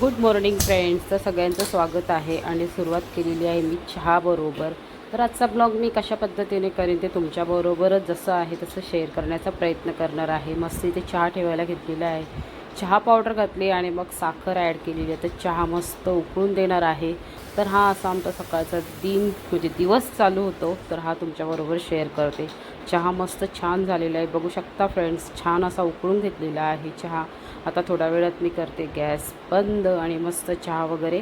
Good morning friends तर सगळ्यांचं स्वागत आहे आणि सुरुवात केलेली आहे मी चहाबरोबर तर आजचा ब्लॉग मी कशा पद्धतीने करेन ते तुमच्याबरोबरच जसं आहे तसं शेअर करण्याचा प्रयत्न करणार आहे. मस्त इथे चहा ठेवायला घेतलेला आहे. चहा पावडर घातली आणि मग साखर ॲड केलेली आहे. तर चहा मस्त उकळून देणार आहे. तर हा असा आमचा सकाळचा दिन म्हणजे दिवस चालू होतो. तर हा तुमच्याबरोबर शेअर करते. चहा मस्त छान झालेला आहे. बघू शकता फ्रेंड्स छान असा उकळून घेतलेला आहे चहा. आता थोड्या वेळात मी करते गॅस बंद आणि मस्त चहा वगैरे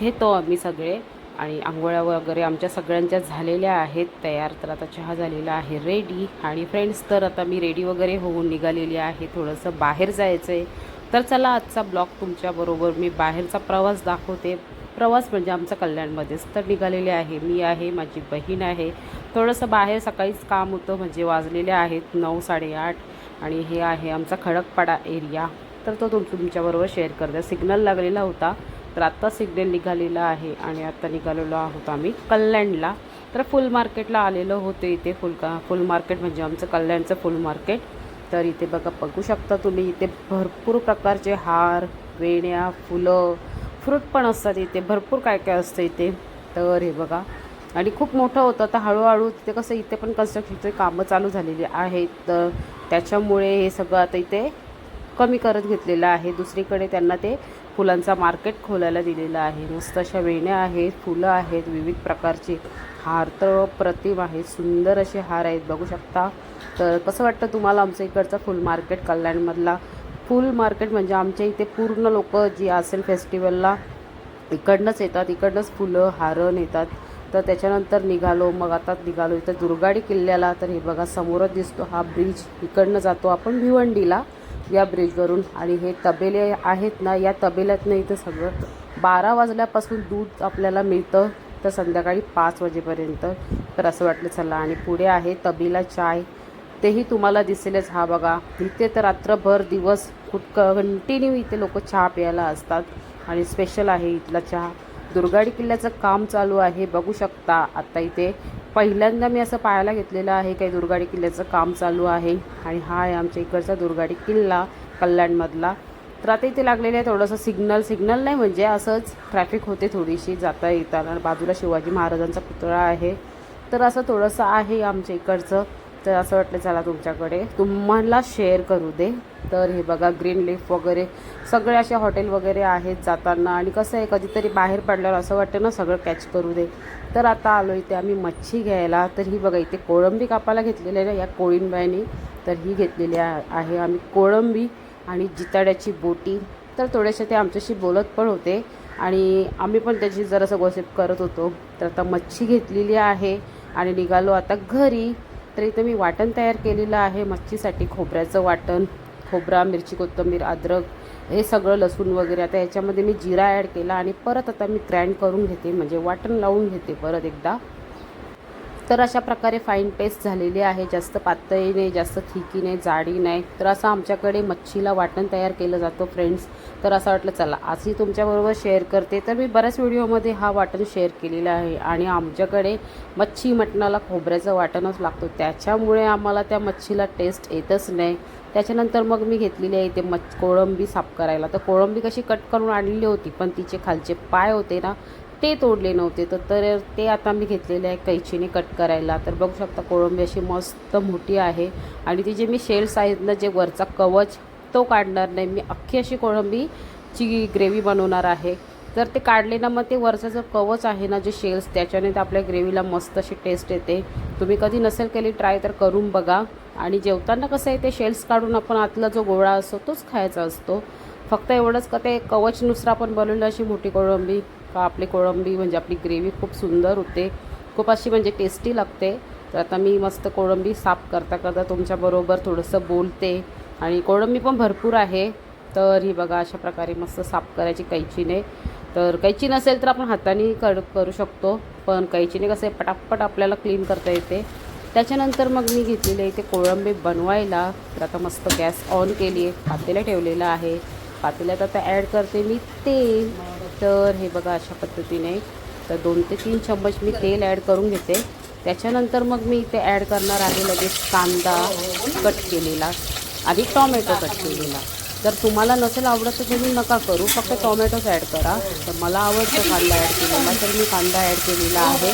घेतो आम्ही सगळे. आणि आंघोळ्या वगैरे आमच्या सगळ्यांच्या झालेल्या आहेत. तयार तर आता चहा झालेला आहे रेडी आणि फ्रेंड्स तर आता मी रेडी वगैरे होऊन निघालेली आहे. थोडंसं बाहेर जायचं आहे तर चला आजचा ब्लॉग तुमच्याबरोबर मी बाहेरचा प्रवास दाखवते. प्रवास म्हणजे आमचा कल्याणमध्येच. तर निघालेले आहे. मी आहे माझी बहीण आहे. थोडंसं बाहेर सकाळीच काम होतं म्हणजे वाजलेले आहेत नऊ साडेआठ. आणि हे आहे आमचा खडकपाडा एरिया. तर तो तुम तुमच्याबरोबर शेअर करते. सिग्नल लागलेला होता तर आत्ता सिग्नल निघालेला आहे आणि आत्ता निघालेलो आहोत आम्ही कल्याणला. तर फुल मार्केटला आलेलो होतो इथे. फुल का फुल मार्केट म्हणजे आमचं कल्याणचं फुल मार्केट. तर इथे बघा बघू शकता तुम्ही इथे भरपूर प्रकारचे हार वेण्या फुलं फ्रूट पण असतात इथे भरपूर काय काय असतं इथे. तर हे बघा. आणि खूप मोठं होतं. तर हळूहळू तिथे कसं इथे पण कन्स्ट्रक्शनचे कामं चालू झालेली आहेत. तर त्याच्यामुळे हे सगळं आता इथे कमी करत घेतलेलं आहे. दुसरीकडे त्यांना ते फुलांचा मार्केट खोलायला दिलेलं आहे. मस्त अशा वेण्या आहेत फुलं आहेत विविध प्रकारचे हार तर प्रतिम आहेत. सुंदर असे हार आहेत. बघू शकता. तर कसं वाटतं तुम्हाला आमच्या इकडचं फुल मार्केट कल्याणमधला? फुल मार्केट म्हणजे आमच्या इथे पूर्ण लोक जी असेल फेस्टिवलला इकडनंच येतात इकडनंच फुलं हारं नेतात तर त्याच्यानंतर निघालो मग आता निघालो इथं दुर्गाडी किल्ल्याला. तर हे बघा समोरच दिसतो हा ब्रिज. इकडनं जातो आपण भिवंडीला या ब्रिजवरून. आणि हे तबेले आहेत ना या तबेल्यातनं इथं सगळं बारा वाजल्यापासून दूध आपल्याला मिळतं. तर संध्याकाळी पाच वाजेपर्यंत. तर असं वाटलं चला आणि पुढे आहे तबेला चाय. तेही तुम्हाला दिसेलच. हा बघा इथे तर रात्रभर दिवस कुठ कंटिन्यू इथे लोक चहा प्यायला असतात. आणि स्पेशल आहे इथला चहा. दुर्गाडी किल्ल्याचं काम चालू आहे बघू शकता. आता इथे पहिल्यांदा मी असं पाहायला घेतलेलं आहे काही दुर्गाडी किल्ल्याचं काम चालू आहे. आणि हा आहे आमच्या इकडचा दुर्गाडी किल्ला कल्याणमधला. तर आता इथे लागलेलं आहे थोडंसं सिग्नल सिग्नल नाही म्हणजे असंच ट्रॅफिक होते थोडीशी जाता येताना. बाजूला शिवाजी महाराजांचा पुतळा आहे. तर असं थोडंसं आहे आमच्या इकडचं. तर असं वाटलं चला तुमच्याकडे. तुम्हाला शेअर करू दे. तर हे बघा ग्रीन लीफ वगैरे. सगळे असे हॉटेल वगैरे आहेत जाताना. आणि कसं आहे कधीतरी बाहेर पडल्यावर असं वाटतं ना सगळं कॅच करू दे. तर आता आलो इथे आम्ही मच्छी घ्यायला. तर ही बघा इथे कोळंबी कापायला घेतलेली आहे ना या कोळींबाईने. तर ही घेतलेली आहे आम्ही कोळंबी आणि जिताड्याची बोटी. तर थोडेसे ते आमच्याशी बोलत पण होते. आणि आम्ही पण त्याची जरासं गोसिप करत होतो. तर आता मच्छी घेतलेली आहे. आणि निघालो आता घरी. तर इथं मी वाटण तयार केलेलं आहे. मच्छीसाठी खोबऱ्याचं वाटण खोबरा मिरची कोथिंबीर अद्रक हे सगळं लसूण वगैरे. आता याच्यामध्ये मी जिरा ॲड केला आणि परत आता मी ग्रँड करून घेते. म्हणजे वाटण लावून घेते परत एकदा. तर अशा प्रकारे फाईन पेस्ट झालेली आहे. जास्त पातळी नाही जास्त थिकी नाही जाडी नाही. तर असं आमच्याकडे मच्छीला वाटण तयार केलं जातं फ्रेंड्स तर असं वाटलं चला आजही तुमच्याबरोबर शेअर करते. तर मी बऱ्याच व्हिडिओमध्ये हा वाटण शेअर केलेला आहे. आणि आमच्याकडे मच्छी मटणाला खोबऱ्याचं वाटणच लागतो. त्याच्यामुळे आम्हाला त्या मच्छीला टेस्ट येतच नाही. त्याच्यानंतर मग मी घेतलेली आहे ते मच्छ कोळंबी साफ करायला. तर कोळंबी कशी कट करून आणलेली होती पण तिचे खालचे पाय होते ना ते तोडले नव्हते. तर तर ते आता मी घेतलेले आहे कैचीने कट करायला. तर बघू शकता कोळंबी अशी मस्त मोठी आहे. आणि ती जे मी शेल्स आहेत ना जे वरचा कवच तो काढणार नाही. मी अख्खी अशी कोळंबीची ग्रेव्ही बनवणार आहे. जर ते काढले ना मग ते वरचं जो कवच आहे ना जे शेल्स त्याच्याने तर आपल्या ग्रेव्हीला मस्त अशी टेस्ट येते. तुम्ही कधी नसेल केली ट्राय तर करून बघा. आणि जेवताना कसं आहे ते शेल्स काढून आपण आतला जो गोळा असतो तोच खायचा असतो. फक्त एवढंच का ते कवचनुसार आपण बनवलं अशी मोठी कोळंबी का आपली कोळंबी म्हणजे आपली ग्रेव्ही खूप सुंदर होते. खूप अशी म्हणजे टेस्टी लागते. तर आता मी मस्त कोळंबी साफ करता करता तुमच्याबरोबर थोडंसं बोलते. आणि कोळंबी पण भरपूर आहे. तर ही बघा अशा प्रकारे मस्त साफ करायची कैचीने. तर कैची नसेल तर आपण हाताने कर करू शकतो. पण कैचीने कसं आहे पटापट आपल्याला क्लीन करता येते. त्याच्यानंतर मग मी घेतलेले इथे कोळंबी बनवायला. तर आता मस्त गॅस ऑन केली आहे. पातेला ठेवलेलं आहे. पातेल्यात आता ॲड करते मी तेल. तर हे बघा अशा पद्धतीने. तर दोन ते तीन चम्मच मी तेल ॲड करून घेते. त्याच्यानंतर मग मी इथे ॲड करणार आहे लगेच कांदा कट केलेला आणि टॉमॅटो कट केलेला. जर तुम्हाला नसेल आवडत तर तुम्ही नका करू फक्त टोमॅटोच ॲड करा. तर मला आवडतं कांदा ॲड केलेला तर मी कांदा ॲड केलेला आहे.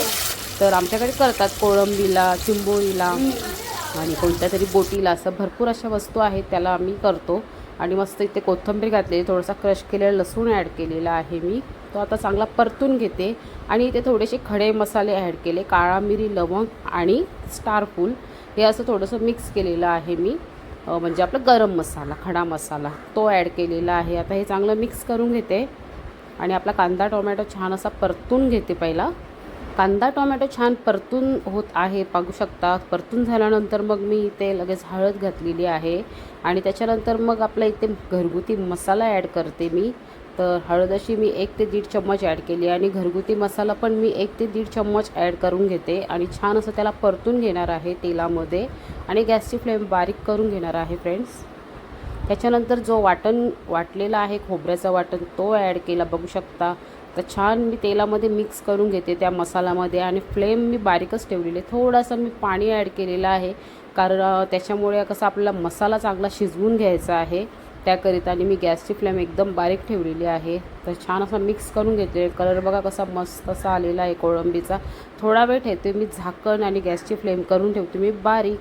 तर आमच्याकडे करतात कोळंबीला चिंबोळीला आणि कोणत्या तरी बोटीला. असं भरपूर अशा वस्तू आहेत त्याला आम्ही करतो. आणि मस्त इथे कोथिंबीर घातलेली थोडासा क्रश केलेला लसूण ॲड केलेला आहे मी. तो आता चांगला परतून घेते. आणि इथे थोडेसे खडे मसाले ॲड केले. काळा मिरी लवंग आणि स्टारफूल हे असं थोडंसं मिक्स केलेलं आहे मी. म्हणजे आपला गरम मसाला खडा मसाला तो ॲड केलेला आहे. आता हे चांगलं मिक्स करून घेते. आणि आपला कांदा टोमॅटो छान असा परतून घेते पहिला. कांदा टोमॅटो छान परतून होत आहे पाहू शकता. परतून झाल्यानंतर मग मी इथे लगेच हळद घातलेली आहे. आणि त्याच्यानंतर मग आपला इथे घरगुती मसाला ॲड करते मी. तर हळद अशी मी एक ते दीड चम्मच ॲड केली आणि घरगुती मसाला पण मी एक ते दीड चम्मच ॲड करून घेते. आणि छान असं त्याला परतून घेणार आहे तेलामध्ये. आणि गॅसची फ्लेम बारीक करून घेणार आहे फ्रेंड्स. त्याच्यानंतर जो वाटण वाटलेला आहे खोबऱ्याचा वाटण तो ॲड केला. बघू शकता. तर छान मी तेलामध्ये मिक्स करून घेते त्या मसाल्यामध्ये आणि फ्लेम मी बारीकच ठेवलेली. आहे थोडासा मी पाणी ॲड केलेलं आहे. कारण त्याच्यामुळे कसं आपला मसाला चांगला शिजवून घ्यायचा आहे. त्याकरिता आणि मी गॅसची फ्लेम एकदम बारीक ठेवलेली आहे. तर छान असा मिक्स करून घेते. कलर बघा कसा मस्त असा आलेला आहे कोळंबीचा. थोडा वेळ ठेवते. मी झाकण आणि गॅसची फ्लेम करून ठेवते. मी बारीक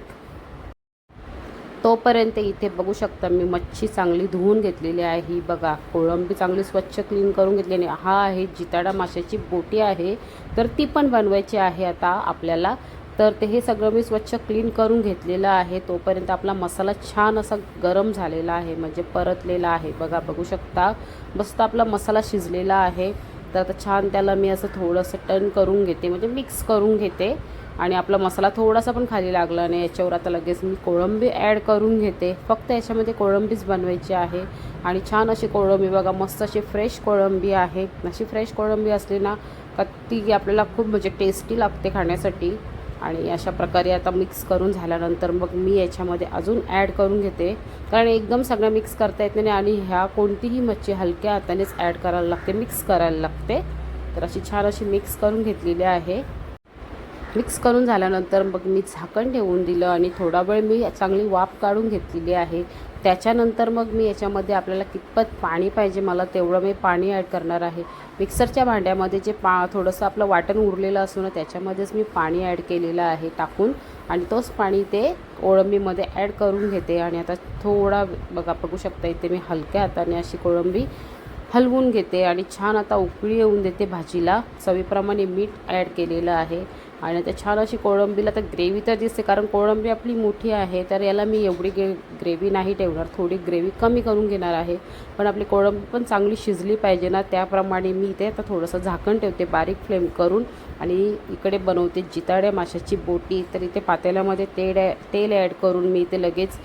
तोपर्यंत इथे बघू शकता मी मच्छी चांगली धुवून घेतलेली आहे. ही बघा कोळंबी चांगली स्वच्छ क्लीन करून घेतलेली आणि हा आहे जिताडा माशाची बोटी आहे. तर ती पण बनवायची आहे आता आपल्याला. तर ते हे सगळं मी स्वच्छ क्लीन करून घेतलेलं आहे. तोपर्यंत आपला मसाला छान असा गरम झालेला आहे म्हणजे परतलेला आहे. बघा बघू शकता. मस्त आपला मसाला शिजलेला आहे. तर आता छान त्याला मी असं थोडंसं टर्न करून घेते म्हणजे मिक्स करून घेते. आणि आपला मसाला थोडासा पण खाली लागला नाही याच्यावर आता लगेच मी कोळंबी ॲड करून घेते. फक्त याच्यामध्ये कोळंबीच बनवायची आहे. आणि छान अशी कोळंबी बघा मस्त अशी फ्रेश कोळंबी आहे. अशी फ्रेश कोळंबी असली ना का ती आपल्याला खूप म्हणजे टेस्टी लागते खाण्यासाठी. आणि अशा प्रकारे आता मिक्स करून झाल्यानंतर मग मी याच्यामध्ये अजून ॲड करून घेते. कारण एकदम सगळं मिक्स करता येत नाही आणि ह्या कोणतीही मच्छी हलक्या हातानेच ॲड करायला लागते मिक्स करायला लागते. तर अशी छान अशी मिक्स करून घेतलेली आहे. मिक्स करून झाल्यानंतर मग मी झाकण ठेवून दिलं आणि थोडा वेळ मी चांगली वाफ काढून घेतलेली आहे. त्याच्यानंतर मग मी याच्यामध्ये आपल्याला कितपत पाणी पाहिजे मला तेवढं मी पाणी ॲड करणार आहे. मिक्सरच्या भांड्यामध्ये जे पा थोडंसं आपलं वाटण उरलेलं असतो ना त्याच्यामध्येच मी पाणी ॲड केलेलं आहे टाकून आणि तोच पाणी ते कोळंबीमध्ये ॲड करून घेते. आणि आता थोडा बघा बघू शकता इथे मी हलक्या हाताने अशी कोळंबी हलवून घेते आणि छान आता उकळी येऊन देते भाजीला. चवीप्रमाणे मीठ ॲड केलेलं आहे. आणि आता छान अशी कोळंबीला तर ग्रेव्ही तर दिसते कारण कोळंबी आपली मोठी आहे तर याला मी एवढी ग्रे ग्रेव्ही नाही ठेवणार. थोडी ग्रेव्ही कमी करून घेणार आहे. पण आपली कोळंबी पण चांगली शिजली पाहिजे ना त्याप्रमाणे मी इथे आता थोडंसं झाकण ठेवते बारीक फ्लेम करून. आणि इकडे बनवते जिताड्या माशाची बोटी तर इथे पातेल्यामध्ये तेल तेल ॲड करून मी इथे लगेच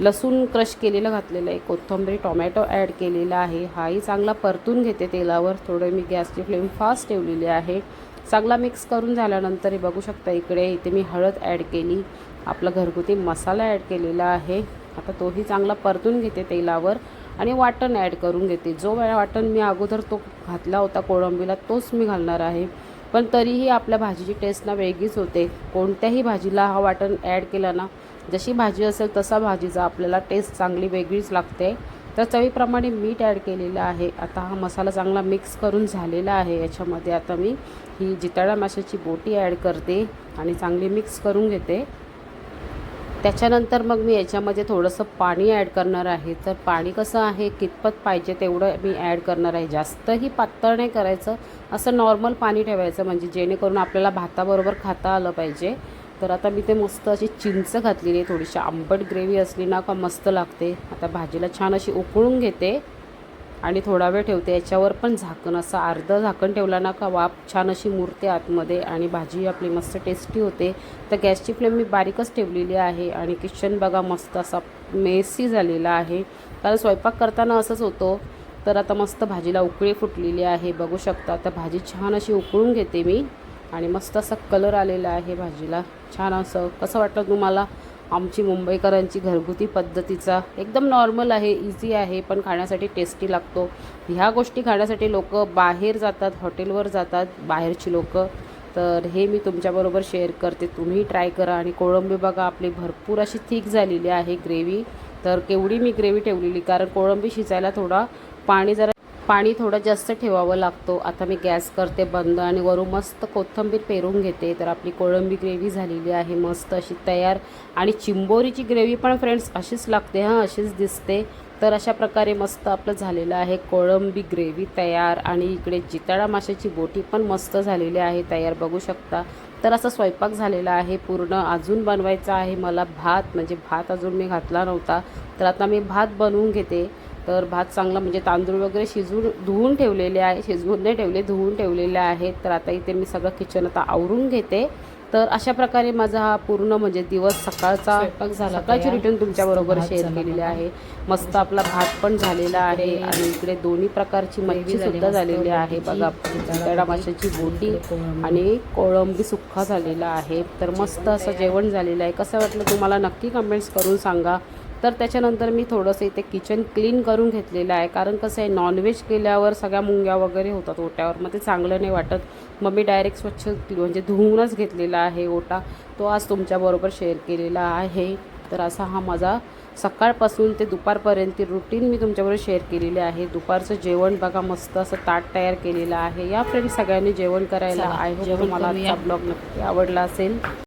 लसूण क्रश केलेलं घातलेलं आहे. कोथंबरी टोमॅटो ॲड केलेला आहे. हाही चांगला परतून घेते तेलावर. थोडं मी गॅसची फ्लेम फास्ट ठेवलेली आहे. चांगला मिक्स करून झाल्यानंतर हे बघू शकता इकडे इथे मी हळद ॲड केली. आपला घरगुती मसाला ॲड केलेला आहे. आता तोही चांगला परतून घेते तेलावर आणि वाटण ॲड करून घेते. जो वाटण मी अगोदर तो घातला होता कोळंबीला तोच मी घालणार आहे. पण तरीही आपल्या भाजीची टेस्ट ना वेगळीच होते. कोणत्याही भाजीला हा वाटण ॲड केला ना जशी भाजी असेल तसा भाजीचा आपल्याला टेस्ट चांगली वेगळीच लागते. तर चवीप्रमाणे मीठ ॲड केलेलं आहे. आता हा मसाला चांगला मिक्स करून झालेला आहे. याच्यामध्ये आता मी ही जिताळा माशाची बोटी ॲड करते आणि चांगली मिक्स करून घेते. त्याच्यानंतर मग मी याच्यामध्ये थोडंसं पाणी ॲड करणार आहे. तर पाणी कसं आहे कितपत पाहिजे तेवढं मी ॲड करणार आहे. जास्तही पातळ नाही करायचं. असं नॉर्मल पाणी ठेवायचं. म्हणजे जेणेकरून आपल्याला भाताबरोबर खाता आलं पाहिजे. तर आता मी ते मस्त अशी चिंच घातलेली आहे थोडीशी आंबट ग्रेव्ही असली ना का मस्त लागते. आता भाजीला छान अशी उकळून घेते आणि थोडा वेळ ठेवते. याच्यावर पण झाकण असं अर्धं झाकण ठेवला ना का वाफ छान अशी मुरते आतमध्ये आणि भाजी आपली मस्त टेस्टी होते. तर गॅसची फ्लेम मी बारीकच ठेवलेली आहे आणि किचन बघा मस्त असा मेसी झालेला आहे. कारण स्वयंपाक करताना असंच होतो. तर आता मस्त भाजीला उकळी फुटलेली आहे बघू शकता. आता भाजी छान अशी उकळून घेते मी. आणि मस्त असा कलर आलेला आहे भाजीला. छान असं कसं वाटलं तुम्हाला? आमची मुंबईकरांची घरगुती पद्धतीचा. एकदम नॉर्मल आहे इझी आहे पण खाण्यासाठी टेस्टी लागतो. ह्या गोष्टी खाण्यासाठी लोक बाहेर जातात हॉटेलवर जातात बाहेरची लोक. तर हे मी तुमच्याबरोबर शेअर करते. तुम्ही ट्राय करा आणि कोळंबी बघा आपली भरपूर अशी थिक झालेली आहे ग्रेव्ही तर केवढी मी ग्रेव्ही ठेवलेली कारण कोळंबी शिजायला थोडा पाणी जरा पाणी थोडं जास्त ठेवावं लागतो. आता मी गॅस करते बंद आणि वरून मस्त कोथिंबीर पेरून घेते. तर आपली कोळंबी ग्रेव्ही झालेली आहे मस्त अशी तयार. आणि चिंबोरीची ग्रेव्ही पण फ्रेंड्स अशीच लागते हां अशीच दिसते. तर अशा प्रकारे मस्त आपलं झालेलं आहे कोळंबी ग्रेव्ही तयार. आणि इकडे जिताडा माशाची बोटी पण मस्त झालेली आहे तयार बघू शकता. तर असा स्वयंपाक झालेला आहे पूर्ण अजून बनवायचा आहे मला भात. म्हणजे भात अजून मी घातला नव्हता. तर आता मी भात बनवून घेते. तर भात चांगला म्हणजे तांदूळ वगैरे शिजवून धुवून ठेवलेले आहे शिजवून नाही ठेवले धुवून ठेवलेले आहेत. तर आता इथे मी सगळं किचन आता आवरून घेते. तर अशा प्रकारे माझा हा पूर्ण म्हणजे दिवस सकाळचा झाला सकाळची. रिटर्न तुमच्याबरोबर शेअर केलेली. आहे. मस्त आपला भात पण झालेला आहे आणि इकडे दोन्ही प्रकारची मच्छी सुद्धा झालेली आहे. बघा बोटी, माशाची बोटी. आणि कोळंबी सुक्का झालेला आहे. तर मस्त असं जेवण झालेलं आहे. कसं वाटलं तुम्हाला? नक्की कमेंट्स करून सांगा. तर त्याच्यानंतर मी थोडंसं इथे किचन क्लीन करून घेतलेलं आहे. कारण कसं आहे नॉनव्हेज केल्यावर सगळ्या मुंग्या वगैरे होतात ओट्यावर. मग ते चांगलं नाही वाटत. मग मी डायरेक्ट स्वच्छ म्हणजे धुवूनच घेतलेला आहे ओटा. तो आज तुमच्याबरोबर शेअर केलेला आहे. तर असा हा माझा सकाळपासून ते दुपारपर्यंत रुटीन मी तुमच्याबरोबर शेअर केलेले आहे. दुपारचं जेवण बघा मस्त असं ताट तयार केलेलं आहे. या फ्रेंड्स सगळ्यांनी जेवण करायला होप जेवण. आजचा ब्लॉग नक्की आवडला असेल.